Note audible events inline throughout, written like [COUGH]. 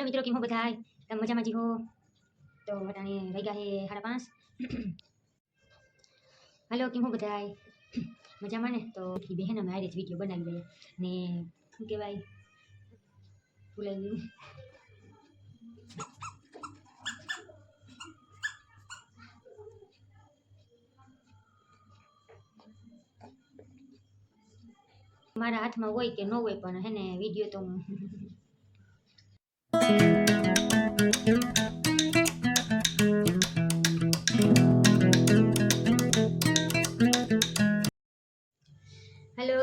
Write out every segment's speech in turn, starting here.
Hello મિત્રો, કેમ હો બધા તમે મજામાં જીવો તો વટાણે વાગ્યા હે સાડા પાંચ. હેલો કેમ હો બધા મજામાં ને? તો ઈ બહેન અમે આરે વીડિયો બનાવી દઈએ ને શું કહેવાય? ભૂલાઈ ગયું. મારા હાથમાં હોય કે ન હોય પણ હે ને વીડિયો તો હેલો,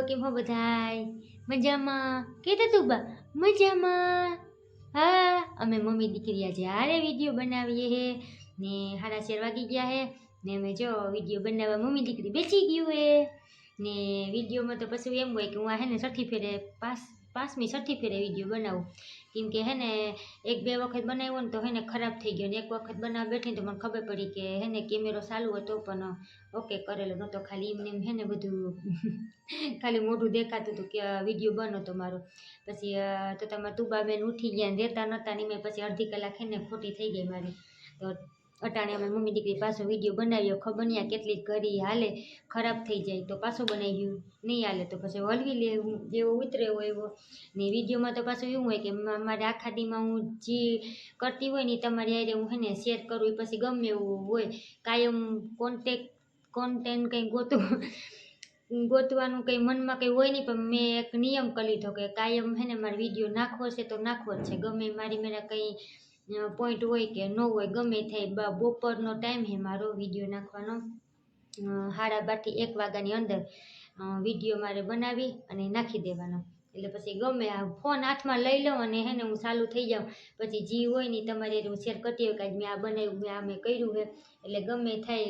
કેમ હો બધાય? મજામાં? કેતા તું બા? મજામાં. હા, અમે મમ્મી દીકરી આજે હારે વીડિયો બનાવીએ હે, ને હારા શેર વાગી ગયા હે, ને અમે જો વીડિયો બનાવવા મમ્મી દીકરી બેસી ગયું હે, ને વિડીયોમાં તો પછી એમ હોય કે હું આ હે ને છઠ્ઠી ફેરે પાસ પાંચમી, છઠ્ઠી ફેરે વીડિયો બનાવું. કેમ કે હે ને એક, બે વખત બનાવ્યો ને તો હે ને ખરાબ થઈ ગયો ને એક વખત બનાવવા બેઠી તો મને ખબર પડી કે હે ને કેમેરો ચાલુ હતો પણ, ઓકે, કરેલો નહોતો. ખાલી એમને એમ હે ને બધું [LAUGHS] ખાલી મોઢું દેખાતું હતું કે વીડિયો બનો તો મારો. પછી તો તમે તુબાબેન ઉઠી ગયા ને દેતા નહોતા ને મેં પછી અડધી કલાક હે ને ખોટી થઈ ગઈ મારી. તો અટાણે અમે મમ્મી દીકરી પાછો વીડિયો બનાવ્યો. ખબર નહીં કેટલી ઘડી હાલે, ખરાબ થઈ જાય તો પાછો બનાવ્યું. નહીં હાલે તો પછી હલવી લે, હું જેવો ઉતરે એવો એવો. ને વિડીયોમાં તો પાછું એવું હોય કે મારે આખા દીમાં હું જે કરતી હોય ને તમારી હારે હું હે ને શેર કરું, એ પછી ગમે એવું હોય. કાયમ કોન્ટેક કોન્ટેન્ટ કંઈ ગોતું, ગોતવાનું કંઈ મનમાં કંઈ હોય નહીં, પણ મેં એક નિયમ કરી લીધો કે કાયમ હે ને મારે વીડિયો નાખવો છે તો નાખવો જ છે. ગમે મારી મેરા કંઈ પોઈન્ટ હોય કે ન હોય, ગમે થાય બપોરનો ટાઈમ હે મારો વીડિયો નાખવાનો. સાડા બારથી એક વાગ્યાની અંદર વીડિયો મારે બનાવી અને નાખી દેવાનો. એટલે પછી ગમે આ ફોન હાથમાં લઈ લઉં અને હે ને હું ચાલુ થઈ જાઉં. પછી જી હોય ને તમારી હું શેર કરતી હોય કે મેં આ બનાવ્યું, મેં આ મેં કર્યું હે. એટલે ગમે થાય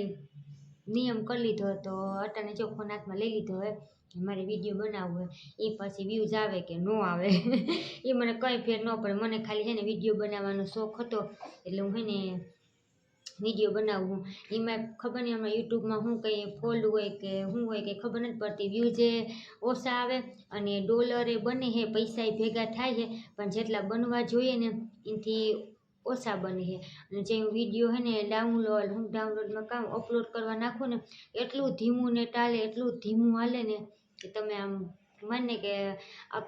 નિયમ કરી લીધો તો અટાણે જો ફોન હાથમાં લઈ લીધો હોય મારે વીડિયો બનાવવો એ પછી વ્યૂઝ આવે કે ન આવે. [LAUGHS] એ મને કંઈ ફેર ન પડે. મને ખાલી છે ને વીડિયો બનાવવાનો શોખ હતો. એટલે હું છે ને વીડિયો બનાવું. એમાં ખબર નહીં હમણાં યુટ્યુબમાં શું કંઈ ફોલ્ડ હોય કે શું હોય કે ખબર નથી પડતી. વ્યૂઝે ઓછા આવે અને ડોલરે બને છે પૈસા ભેગા થાય છે, પણ જેટલા બનવા જોઈએ ને એનાથી ઓછા બની છે. અને જે વીડિયો છે ને ડાઉનલોડ હું ડાઉનલોડમાં કામ અપલોડ કરવા નાખું ને, એટલું ધીમું ને ચાલે એટલું ધીમું હાલે ને કે તમે આમ માને કે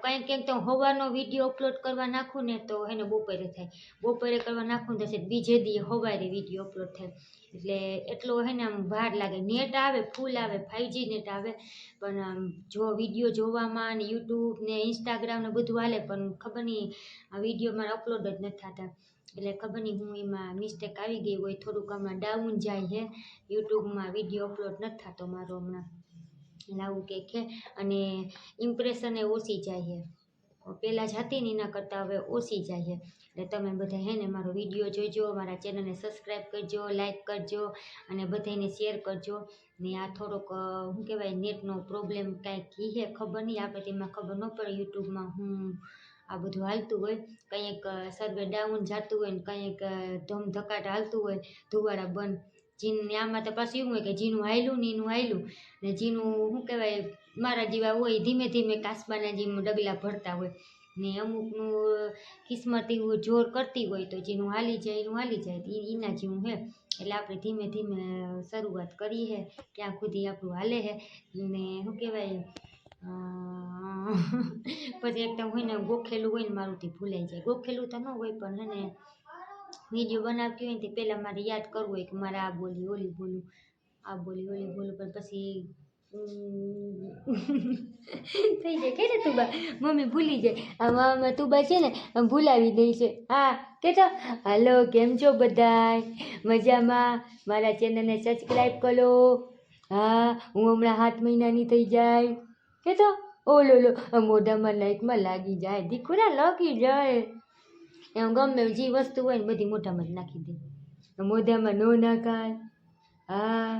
કંઈક કંઈક તો સવારનો વીડિયો અપલોડ કરવા નાખું ને તો એને બપોરે થાય. બપોરે કરવા નાખું ને તો બીજે દી સવારે વીડિયો અપલોડ થાય. એટલે એટલો હે ને આમ ભાર લાગે. નેટ આવે ફૂલ આવે ફાઈવજી નેટ આવે. પણ આમ જો વીડિયો જોવામાં ને યુટ્યુબ ને ઇન્સ્ટાગ્રામ ને બધું હાલે પણ ખબર નહીં, આ વીડિયો મારા અપલોડ જ નથી થતા. એટલે ખબર નહીં હું એમાં મિસ્ટેક આવી ગઈ હોય, થોડુંક હમણાં ડાઉન જાય છે યુટ્યુબમાં વીડિયો અપલોડ નથી થતો મારો હમણાં. એટલે કે કે અને ઇમ્પ્રેશન એ ઓછી જાય પહેલાં જાતી ને એના કરતાં હવે ઓછી જાય એટલે તમે બધા હે ને મારો વીડિયો જોજો, મારા ચેનલને સબસ્ક્રાઈબ કરજો લાઇક કરજો અને બધાને શેર કરજો. ને આ થોડોક શું કહેવાય, નેટનો પ્રોબ્લેમ કાંઈક હે ખબર નહીં આપણે તેમાં ખબર ન પડે, યુટ્યુબમાં હું આ બધું હાલતું હોય, કંઈક સર્વે ડાઉન જતું હોય ને કંઈક ધમધકાટ ધમ ધકાટ હાલતું હોય ધુવાળા બંધ. જીન ને આમાં તો પાછું એવું હોય કે જીનું હાયલું ને એનું હાયલું ને જીનું શું કહેવાય, મારા જેવા હોય ધીમે ધીમે કાસબાના જેમ ડગલા ભરતા હોય. ને અમુકનું કિસ્મત જોર કરતી હોય તો જેનું હાલી જાય, એનું હાલી જાય. એના જેવું હે. એટલે આપણે ધીમે ધીમે શરૂઆત કરી હે. ક્યાં સુધી આપણું હાલે છે ને શું કહેવાય [LAUGHS] પછી એકદમ હોય ને ગોખેલું હોય ને મારુંથી ભૂલાઈ જાય. ગોખેલું તો ન હોય પણ હે ને વીડિયો બનાવતી હોય ને તે પહેલાં મારે યાદ કરવું હોય કે મારે આ બોલી ઓલી બોલું, આ બોલી ઓલી બોલું, પણ પછી થઈ જાય. કે તું બા, મમ્મી ભૂલી જાય. આમાં તુબા છે ને ભૂલાવી દે છે. હા કે તો હાલો, કેમ છો બધાય? મજામાં? મારા ચેનલને સબસ્ક્રાઈબ કરો. હા, હું હમણાં સાત મહિનાની થઈ જાય. કે તો ઓલો લો મોઢામાં લાઈટમાં લાગી જાય. દીકરા, લાગી જાય. એમ ગમે જે વસ્તુ હોય ને બધી મોઢામાં જ નાખી દે. મોઢામાં નો નાખાય, હા.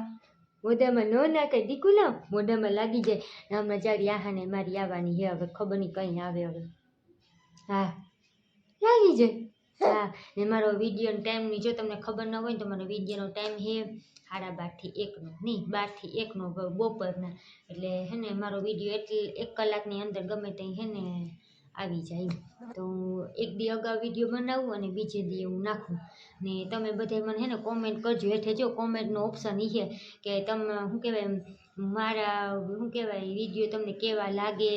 મોઢામાં નો નાખાય, દીકુ ના મોઢામાં લાગી જાય હમણાં જાડી આહાને મારી આવવાની હે હવે, ખબર નહીં કંઈ આવે હવે. હા. લાગી જાય. હા. ને મારો વિડીયોનો ટાઈમની જો તમને ખબર ન હોય ને તો મારો વિડીયોનો ટાઈમ હે સાડા બારથી એકનો નહીં બારથી એકનો બપોરના. એટલે હે ને મારો વીડિયો એટલે, એક કલાકની અંદર ગમે ત્યાં હે ને આવી જાય. તો એક દી અગાઉ વીડિયો બનાવું અને બીજે દી હું નાખું. ને તમે બધાય મને હે ને કોમેન્ટ કરજો એટલે જો કોમેન્ટનો ઓપ્શન એ છે કે તમે, શું કહેવાય મારા, શું કહેવાય વીડિયો તમને કેવા લાગે?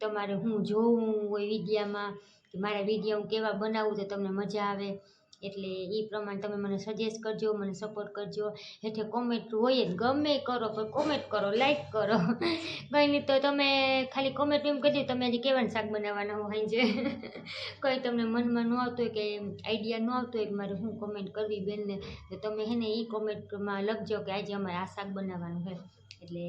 તમારે હું જોવું હોય વિડીયામાં કે મારા વીડિયો હું કેવા બનાવું તો તમને મજા આવે? એટલે એ પ્રમાણે તમે મને સજેસ્ટ કરજો, મને સપોર્ટ કરજો. હેઠે કોમેન્ટ હોય જ, ગમે કરો, પણ કોમેન્ટ કરો લાઈક કરો. કંઈ નહીં તો તમે ખાલી કોમેન્ટ એમ કરજો તમે આજે કેવાનું શાક બનાવવાના હોય છે કંઈ તમને મનમાં ન આવતું હોય કે આઈડિયા ન આવતો હોય કે મારે શું કોમેન્ટ કરવી બેનને, તો તમે હે ને એ કોમેન્ટમાં લખજો કે આજે અમારે આ શાક બનાવવાનું છે. એટલે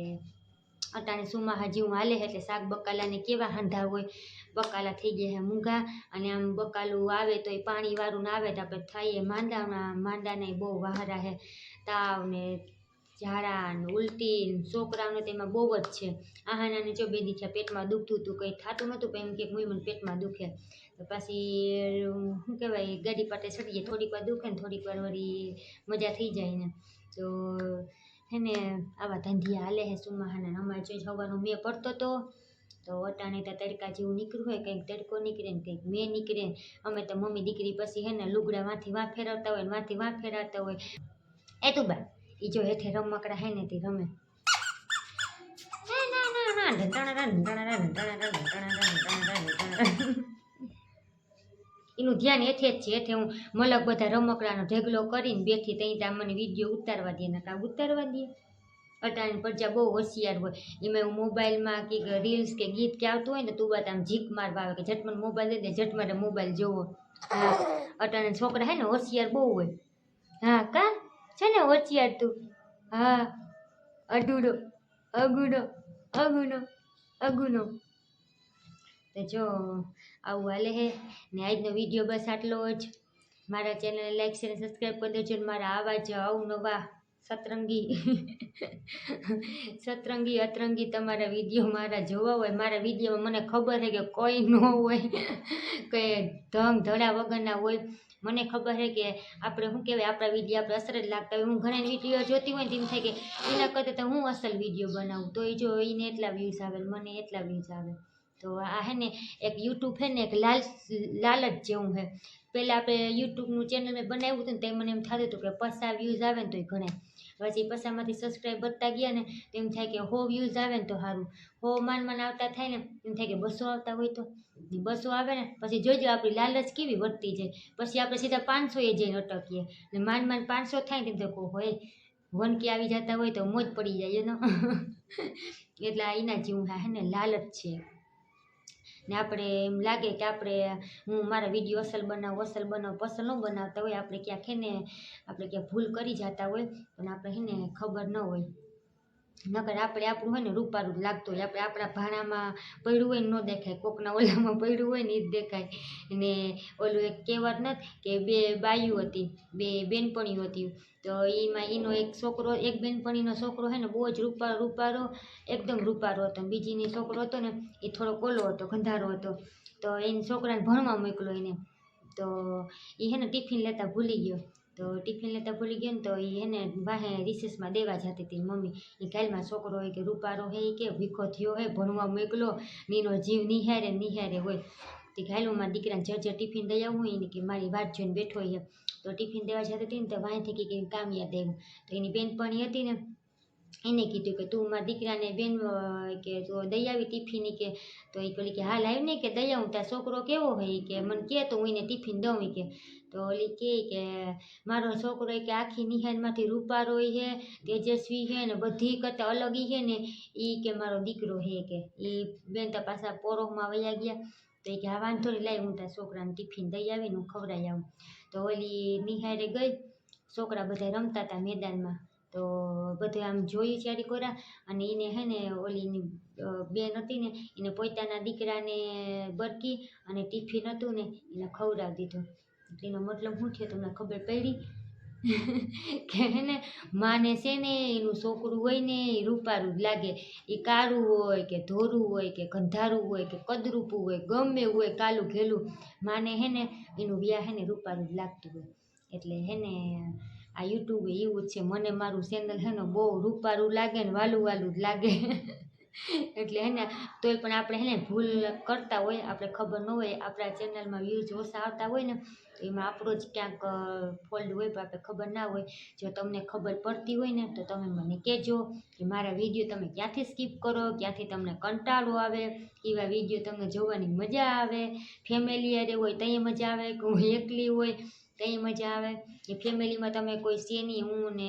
અટાણે સુમાહા જેવું હાલે એટલે શાક બકાલાને કેવા હાંધા હોય? બકાલા થઈ ગયા છે મૂંઘા અને આમ બકાલું આવે તો એ પાણીવાળું ના આવે તો આપણે થઈએ માંદાના, માંદાને બહુ વહારા છે. તાવ ને ઝાડા ને ઉલટી છોકરાઓને તેમાં બહુ જ છે. આહાનાને જો બે દીઠા પેટમાં દુખતું હતું, કંઈ થતું નહોતું, પણ એમ કે મુઈ મને પેટમાં દુખે. તો પછી, શું કહેવાય, ગાડી પાટે ચડીએ થોડીક વાર દુખે ને થોડીક વાર વળી મજા થઈ જાય ને. તો હે ને આવા ધંધિયા હાલે હે સુમાહાના અમારે જો સવારનો મેં પડતો તો તો અટાણે તો તડકા જેવું નીકળ્યું હોય, કંઈક તડકો નીકળે ને કંઈક મેં નીકળે અમે તો મમ્મી દીકરી પછી હે ને લુગડા માંથી વાં ફેરવતા હોય ને વાંથી વાં ફેરવતા હોય. એ તું બા એ જો હેઠે રમકડા હે ને તે રમે. ના ના ના ના ઢંટાણા ઢંટાણા ઢંટાણા ઢંટાણા ઢંટાણા ઢંટાણા એનું ધ્યાન એઠે જ છે. એઠે હું મલક બધા રમકડાનો ઢેગલો કરીને બેઠી ત્યાં ત્યાં મને વીડિયો ઉતારવા દે ને કાં ઉતારવા દે. અટાણી પ્રજા બહુ હોશિયાર હોય. એમાં હું મોબાઈલમાં કે રીલ્સ કે ગીત કે આવતું હોય ને, તું બધા આમ જીક મારવા આવે કે ઝટ મને મોબાઈલ દે ઝટ મોબાઈલ જોવો. અટાણે છોકરા હે ને, હોશિયાર બહુ હોય. હા, કા? છે ને હોશિયાર તું? હા. અડુડો, અગુડો, અગુનો અગુનો. તો જો, આવું હાલે હે. ને આજનો વીડિયો બસ આટલો જ. મારા ચેનલને લાઈક શેર સબસ્ક્રાઈબ કરી દેજો ને મારા આવા જ આવું નવા સતરંગી [LAUGHS] સતરંગી, અતરંગી તમારા વીડિયો મારા જોવા હોય. મારા વિડીયોમાં મને ખબર છે કે કોઈ ન હોય, કે ધંગ ધડા વગરના હોય. મને ખબર છે કે આપણે શું કહેવાય, આપણા વીડિયો આપણે અસર જ લાગતા હોય. હું ઘણા વીડિયો જોતી હોય ને તેમ થાય કે એના કરતાં તો હું અસલ વીડિયો બનાવું. તો એ જો એને એટલા વ્યૂઝ આવે મને એટલા વ્યૂઝ આવે. તો આ હે ને એક યુટ્યુબ છે ને એક લાલ લાલચ જેવું છે પહેલાં આપણે યુટ્યુબનું ચેનલ મેં બનાવ્યું હતું ને તે મને એમ થતું હતું કે પસા વ્યૂઝ આવે ને તોય ઘણા પછી પસામાંથી સબસ્ક્રાઈબ વધતા ગયા ને તો એમ થાય કે હો વ્યૂઝ આવે ને તો સારું. હો માન માન આવતા થાય ને એમ થાય કે બસો આવતા હોય તો. બસો આવે ને પછી જોજો આપણી લાલચ કેવી વધતી જાય. પછી આપણે સીધા પાંચસો એ જઈને અટકીએ. ને માન માન પાંચસો થાય ને તેમ તો હોય વન કે આવી જતા હોય તો મોજ પડી જાય એનો [LAUGHS] એટલે એના જેવું હે ને લાલચ છે. ને આપણે એમ લાગે કે આપણે, હું મારા વીડિયો અસલ બનાવું અસલ બનાવું, પસલ ન બનાવતા હોય, આપણે ક્યાંક હે ને, આપણે ક્યાંક ભૂલ કરી જતા હોય, પણ આપણે હે ને ખબર ન હોય. નકર આપણે આપણું હોય ને રૂપારું લાગતું હોય. આપણે આપણા ભાણામાં પડ્યું હોય ને ન દેખાય. કોકના ઓલામાં પડ્યું હોય ને એ જ દેખાય. ને ઓલું એક કહેવત નથી કે બે બાયું હતી, બે બેનપણીઓ હતી. તો એમાં એનો એક છોકરો, એક બેનપણીનો છોકરો છે ને બહુ જ રૂપા, રૂપારો, એકદમ રૂપારો હતો. બીજીની છોકરો હતો ને એ થોડો કોલો હતો, ગંધારો હતો. તો એને છોકરાને ભણવા મોકલો એને. તો એ હે ને ટિફિન લેતા ભૂલી ગયો. તો ટિફિન લેતા ભૂલી ગયો ને તો એ હે ને વાહે રિસેસમાં દેવા જતી હતી મમ્મી. એ કાલમાં છોકરો હોય કે રૂપારો હે કે ભીખો થયો હે ભણવા મોકલો, નીનો જીવ નિહારે નિહારે હોય. તે ઘાયલોમાં દીકરાને જર જર ટિફિન દઈ આવું હોય ને કે મારી વાત જોઈને બેઠો હોય તો ટિફિન દેવા જતી હતી ને તો વાંયથી કે કામ યાદ આવ્યું. તો એની બેનપણી હતી ને એને કીધું કે તું મારા દીકરાને બેન કે તો દઈ આવી ટિફિન કે, તો એ પેલી કે, હાલ આવ્યું ને કે દઈ આવું ત્યાં છોકરો કેવો હોય કે, મને કહે તો હું એને ટિફિન દઉં કે. તો ઓલી કહે કે, મારો છોકરો કે આખી નિહાનમાંથી રૂપારો છે તેજસ્વી છે ને બધી કરતાં અલગ છે ને એ કે મારો દીકરો છે કે. એ બેન તો પાછા પોરોમાં વયા ગયા. તો એ કે, હા, વાંધો નહીં લાવી હું ત્યાં છોકરાને ટિફિન દઈ આવીને હું ખવડાવી આવું. તો ઓલી નિહારે ગઈ. છોકરા બધા રમતા હતા મેદાનમાં. તો બધું આમ જોઈ ચારી કોરા અને એને હે ને ઓલીની અ, બેન હતી ને એને પોતાના દીકરાને બરકી અને ટિફિન હતું ને એને ખવડાવી દીધું. એનો મતલબ શું થયો તમને ખબર પડી? [LAUGHS] કે ને માને છે ને એનું છોકરું હોય ને એ રૂપારું લાગે. એ કાળું હોય કે ધોરું હોય કે ગંધારું હોય કે કદરૂપું હોય ગમે હોય કાલું ઘેલું. માને હે ને એનું વ્યાહ હે ને રૂપારું લાગતું હોય. એટલે હે ને આ યુટ્યુબ એવું જ છે, મને મારું ચેનલ છે ને બહુ રૂપારું લાગે ને વાલું વાલું જ લાગે. [LAUGHS] એટલે હે ને, તોય પણ આપણે હે ને ભૂલ કરતા હોય, આપણે ખબર ન હોય, આપણા ચેનલમાં વ્યૂઝ ઓછા આવતા હોય ને તો એમાં આપણો જ ક્યાંક ફોલ્ડ હોય પણ આપણે ખબર ના હોય. જો તમને ખબર પડતી હોય ને, તો તમે મને કહેજો કે મારા વીડિયો તમે ક્યાંથી સ્કીપ કરો, ક્યાંથી તમને કંટાળો આવે, એવા વીડિયો તમને જોવાની મજા આવે. ફેમિલી અરે હોય તઈ મજા આવે કે હું એકલી હોય તઈ મજા આવે. એ ફેમિલીમાં તમે કોઈ નહીં, હું ને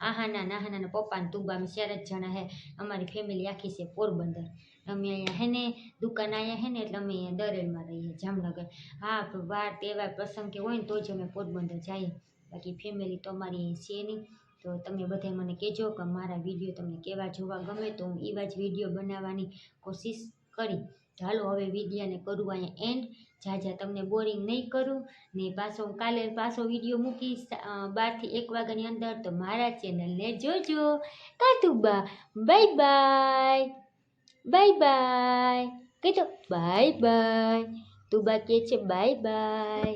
આહાના નાહાના પપ્પા ને તુબા અમે ચાર જ જણા હે. અમારી ફેમિલી આખી છે પોરબંદર. અમે અહીંયા હે ને, દુકાન આવ્યા હે ને, એટલે અમે અહીંયા દરેલમાં રહીએ, જામનગર. હા વાર તહેવાર પ્રસંગ કે હોય ને, તો જ અમે પોરબંદર જઈએ. બાકી ફેમિલી તો અમારી છે નહીં. તો તમે બધાય મને કહેજો કે મારા વીડિયો તમને કેવા જોવા ગમે, તો હું એવા જ વીડિયો બનાવવાની કોશિશ કરી. ચાલો હવે વિડીયાને કરું અહીંયા એન્ડ જ્યાં તમને બોરિંગ નહીં કરું. ને પાછો કાલે પાછો વીડિયો મૂકીશ. બારથી એક વાગ્યાની અંદર તો મારા ચેનલને જોજો. કાતુબા બાય બાય બાય બાય કહેતો બાય બાય તુબા કહે છે બાય બાય